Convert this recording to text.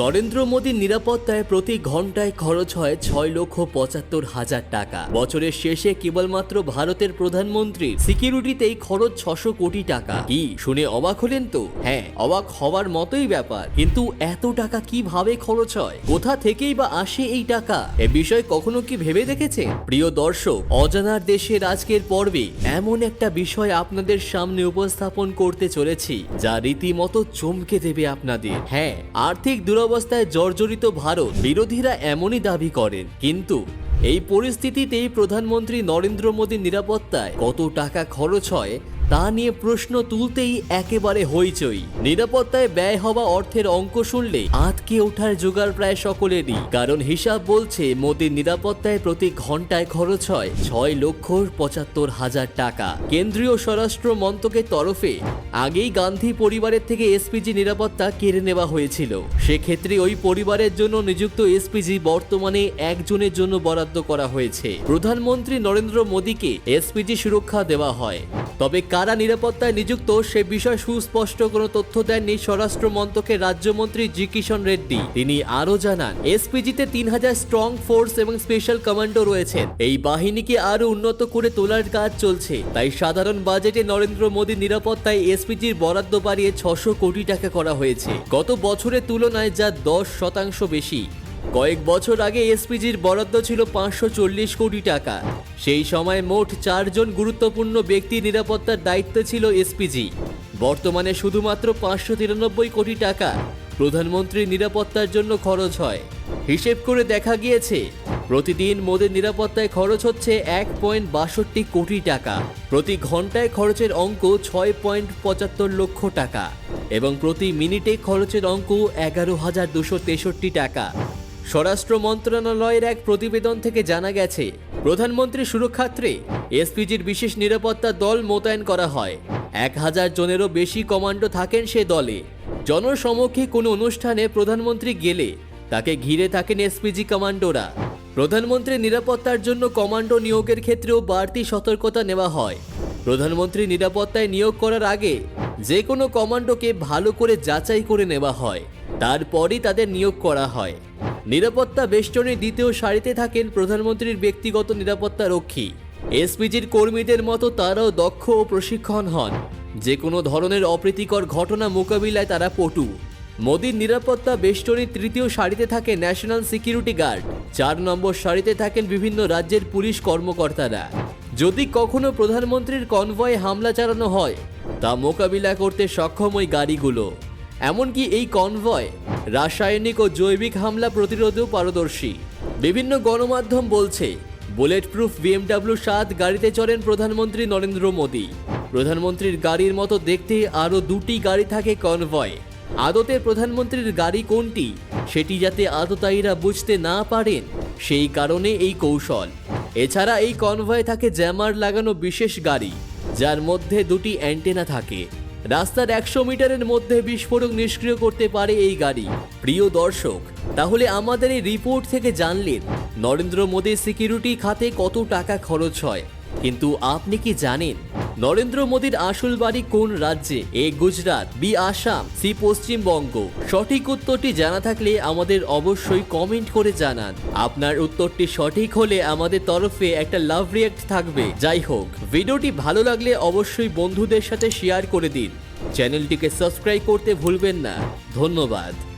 নরেন্দ্র মোদীর নিরাপত্তায় প্রতি ঘন্টায় খরচ হয় ছয় লক্ষ পঁচাত্তর হাজার টাকা। বছরের শেষে কেবলমাত্র ভারতের প্রধানমন্ত্রীর সিকিউরিটিতেই খরচ ছশো কোটি টাকা। কি শুনে অবাক হলেন তো? হ্যাঁ অবাক হওয়ার মতোই ব্যাপার। কিন্তু এত টাকা কীভাবে খরচ হয়? কোথা থেকেই বা আসে এই টাকা? এ বিষয়ে কখনো কি ভেবে দেখেছে প্রিয় দর্শক, অজানার দেশের আজকের পর্বে এমন একটা বিষয় আপনাদের সামনে উপস্থাপন করতে চলেছি, যা রীতিমতো চমকে দেবে আপনাদের। হ্যাঁ আর্থিক দুরবস্থায় জর্জরিত ভারত, বিরোধীরা এমনই দাবি করেন। কিন্তু এই পরিস্থিতিতেই প্রধানমন্ত্রী নরেন্দ্র মোদীর নিরাপত্তায় কত টাকা খরচ হয় তা নিয়ে প্রশ্ন তুলতেই একেবারে হইচই। নিরাপত্তায় ব্যয় হওয়া অর্থের অঙ্ক শুনলে আতকে ওঠার জোগাড় প্রায় সকলেরই। কারণ হিসাব বলছে, মোদীর নিরাপত্তায় প্রতি ঘন্টায় খরচ হয় ছয় লক্ষ পঁচাত্তর হাজার টাকা। কেন্দ্রীয় স্বরাষ্ট্র মন্ত্রকের তরফে আগেই গান্ধী পরিবারের থেকে এসপিজি নিরাপত্তা কেড়ে নেওয়া হয়েছিল। সেক্ষেত্রে ওই পরিবারের জন্য নিযুক্ত এসপিজি বর্তমানে একজনের জন্য বরাদ্দ করা হয়েছে। প্রধানমন্ত্রী নরেন্দ্র মোদীকে এসপিজি সুরক্ষা দেওয়া হয়। তবে কারা নিরাপত্তায় নিযুক্ত সে বিষয়ে সুস্পষ্ট কোনো তথ্য দেননি স্বরাষ্ট্র মন্ত্রকের রাজ্যমন্ত্রী জি কিষণ রেড্ডি। তিনি আরও জানান, এসপিজিতে তিন হাজার স্ট্রং ফোর্স এবং স্পেশাল কমান্ডো রয়েছেন এই বাহিনীকে আরও উন্নত করে তোলার কাজ চলছে। তাই সাধারণ বাজেটে নরেন্দ্র মোদীর নিরাপত্তায় এসপিজির বরাদ্দ বাড়িয়ে ছশো কোটি টাকা করা হয়েছে। গত বছরের তুলনায় যা দশ শতাংশ বেশি। কয়েক বছর আগে এসপিজির বরাদ্দ ছিল পাঁচশো চল্লিশ কোটি টাকা। সেই সময় মোট চারজন গুরুত্বপূর্ণ ব্যক্তি নিরাপত্তার দায়িত্ব ছিল এসপিজি। বর্তমানে শুধুমাত্র পাঁচশো তিরানব্বই কোটি টাকা প্রধানমন্ত্রীর নিরাপত্তার জন্য খরচ হয়। হিসেব করে দেখা গিয়েছে, প্রতিদিন মোদের নিরাপত্তায় খরচ হচ্ছে এক পয়েন্ট বাষট্টি কোটি টাকা। প্রতি ঘন্টায় খরচের অঙ্ক ছয় পয়েন্ট পঁচাত্তর লক্ষ টাকা এবং প্রতি মিনিটে খরচের অঙ্ক এগারো হাজার দুশো তেষট্টি টাকা। স্বরাষ্ট্র মন্ত্রণালয়ের এক প্রতিবেদন থেকে জানা গেছে প্রধানমন্ত্রী সুরক্ষার্থে এসপিজির বিশেষ নিরাপত্তা দল মোতায়েন করা হয়। এক হাজার জনেরও বেশি কমান্ডো থাকেন সে দলে। জনসমক্ষে কোনো অনুষ্ঠানে প্রধানমন্ত্রী গেলে, তাকে ঘিরে থাকেন এসপিজি কমান্ডোরা। প্রধানমন্ত্রীর নিরাপত্তার জন্য কমান্ডো নিয়োগের ক্ষেত্রেও বাড়তি সতর্কতা নেওয়া হয়। প্রধানমন্ত্রী নিরাপত্তায় নিয়োগ করার আগে যে কোনো কমান্ডোকে ভালো করে যাচাই করে নেওয়া হয়। তারপরই তাদের নিয়োগ করা হয়। নিরাপত্তা বেষ্টনী দ্বিতীয় সারিতে থাকেন প্রধানমন্ত্রীর ব্যক্তিগত নিরাপত্তা রক্ষী। এসপিজির কর্মীদের মতো তারাও দক্ষ ও প্রশিক্ষণ হন। যে কোনো ধরনের অপ্রীতিকর ঘটনা মোকাবিলায় তারা পটু। মোদীর নিরাপত্তা বেষ্টনীর তৃতীয় সারিতে থাকে ন্যাশনাল সিকিউরিটি গার্ড। চার নম্বর সারিতে থাকেন বিভিন্ন রাজ্যের পুলিশ কর্মকর্তারা। যদি কখনো প্রধানমন্ত্রীর কনভয়ে হামলা চালানো হয়, তা মোকাবিলা করতে সক্ষম ওই গাড়িগুলো। এমনকি এই কনভয়, রাসায়নিক ও জৈবিক হামলা প্রতিরোধেও পারদর্শী। বিভিন্ন গণমাধ্যম বলছে বুলেট প্রুফ বিএমডাব্লিউ সাত গাড়িতে চড়েন প্রধানমন্ত্রী নরেন্দ্র মোদী। প্রধানমন্ত্রীর গাড়ির মতো দেখতে আরও দুটি গাড়ি থাকে কনভয়। আদতে প্রধানমন্ত্রীর গাড়ি কোনটি, সেটি যাতে আততায়ীরা বুঝতে না পারেন, সেই কারণে এই কৌশল। এছাড়া এই কনভয়ে থাকে জ্যামার লাগানো বিশেষ গাড়ি, যার মধ্যে দুটি অ্যান্টেনা থাকে। রাস্তার একশো মিটারের মধ্যে বিস্ফোরক নিষ্ক্রিয় করতে পারে এই গাড়ি। প্রিয় দর্শক, তাহলে আমাদের এই রিপোর্ট থেকে জানলেন, নরেন্দ্র মোদীর সিকিউরিটি খাতে কত টাকা খরচ হয়। কিন্তু আপনি কি জানেন নরেন্দ্র মোদীর আসল বাড়ি কোন রাজ্যে? A Gujarat, B Assam, C Paschimbanga. সঠিক উত্তরটি জানা থাকলে আমাদের অবশ্যই কমেন্ট করে জানান। আপনার উত্তরটি সঠিক হলে আমাদের তরফে একটা লাভ রিয়েক্ট থাকবে। যাই হোক, ভিডিওটি ভালো লাগলে অবশ্যই বন্ধুদের সাথে শেয়ার করে দিন। চ্যানেলটিকে সাবস্ক্রাইব করতে ভুলবেন না। ধন্যবাদ।